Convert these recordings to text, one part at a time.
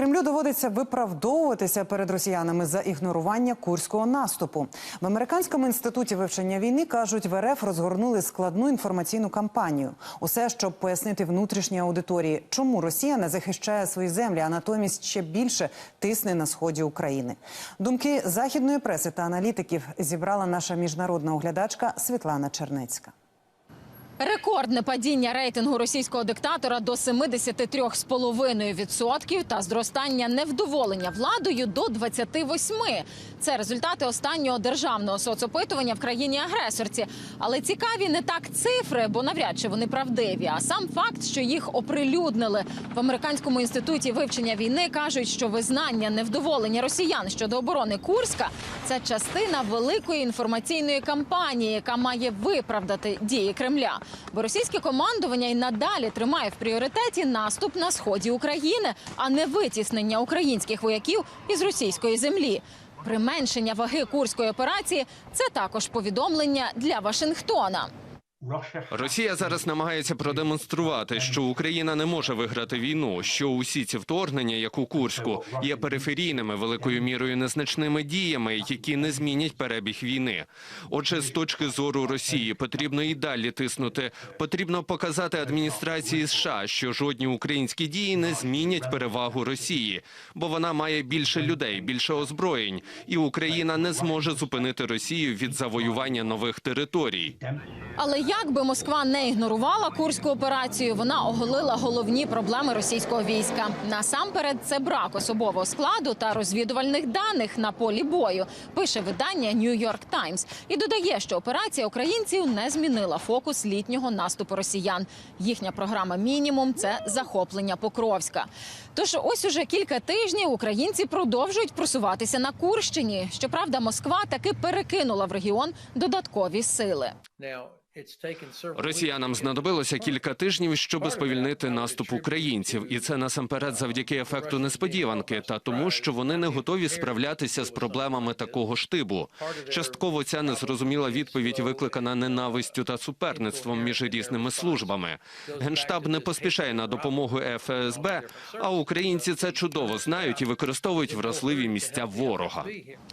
Кремлю доводиться виправдовуватися перед росіянами за ігнорування курського наступу. В американському інституті вивчення війни кажуть, в РФ розгорнули складну інформаційну кампанію. Усе, щоб пояснити внутрішній аудиторії, чому Росія не захищає свої землі, а натомість ще більше тисне на сході України. Думки західної преси та аналітиків зібрала наша міжнародна оглядачка Світлана Чернецька. Рекордне падіння рейтингу російського диктатора до 73,5% та зростання невдоволення владою до 28%. Це результати останнього державного соцопитування в країні-агресорці. Але цікаві не так цифри, бо навряд чи вони правдиві, а сам факт, що їх оприлюднили в американському інституті вивчення війни, кажуть, що визнання невдоволення росіян щодо оборони Курська це частина великої інформаційної кампанії, яка має виправдати дії Кремля. Бо російське командування й надалі тримає в пріоритеті наступ на сході України, а не витіснення українських вояків із російської землі. Применшення ваги курської операції це також повідомлення для Вашингтона. Росія зараз намагається продемонструвати, що Україна не може виграти війну, що усі ці вторгнення, як у Курську, є периферійними великою мірою незначними діями, які не змінять перебіг війни. Отже, з точки зору Росії потрібно і далі тиснути. Потрібно показати адміністрації США, що жодні українські дії не змінять перевагу Росії, бо вона має більше людей, більше озброєнь, і Україна не зможе зупинити Росію від завоювання нових територій. Але як би Москва не ігнорувала курську операцію, вона оголила головні проблеми російського війська. Насамперед, це брак особового складу та розвідувальних даних на полі бою. Пише видання New York Times і додає, що операція українців не змінила фокус літнього наступу росіян. Їхня програма мінімум це захоплення Покровська. Тож, ось уже кілька тижнів українці продовжують просуватися на Курщині. Щоправда, Москва таки перекинула в регіон додаткові сили. Росіянам знадобилося кілька тижнів, щоб сповільнити наступ українців, і це насамперед завдяки ефекту несподіванки та тому, що вони не готові справлятися з проблемами такого штибу. Частково ця незрозуміла відповідь викликана ненавистю та суперництвом між різними службами. Генштаб не поспішає на допомогу ФСБ, а українці це чудово знають і використовують вразливі місця ворога.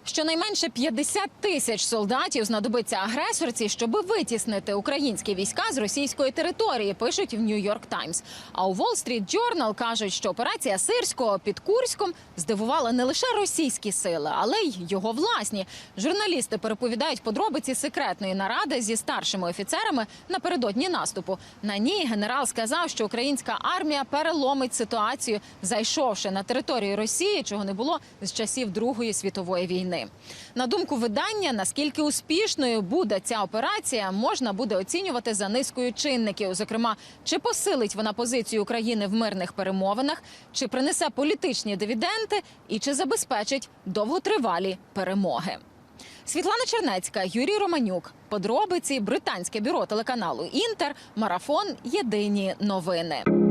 Щонайменше 50 тисяч солдатів знадобиться агресорці, щоб витіснити українські війська з російської території. Пишуть в York Times. А у Wall Street Journal кажуть, що операція Сирського під Курськом здивувала не лише російські сили, але й його власні. Журналісти переповідають подробиці секретної наради зі старшими офіцерами напередодні наступу. На ній генерал сказав, що українська армія переломить ситуацію, зайшовши на територію Росії, чого не було з часів Другої світової війни. На думку видання, наскільки успішною буде ця операція, можна буде оцінювати за низкою чинників. Зокрема, чи посилить вона позицію України в мирних перемовинах, чи принесе політичні дивіденди, і чи забезпечить довготривалі перемоги. Світлана Чернецька, Юрій Романюк. Подробиці британське бюро телеканалу Інтер. Марафон. Єдині новини.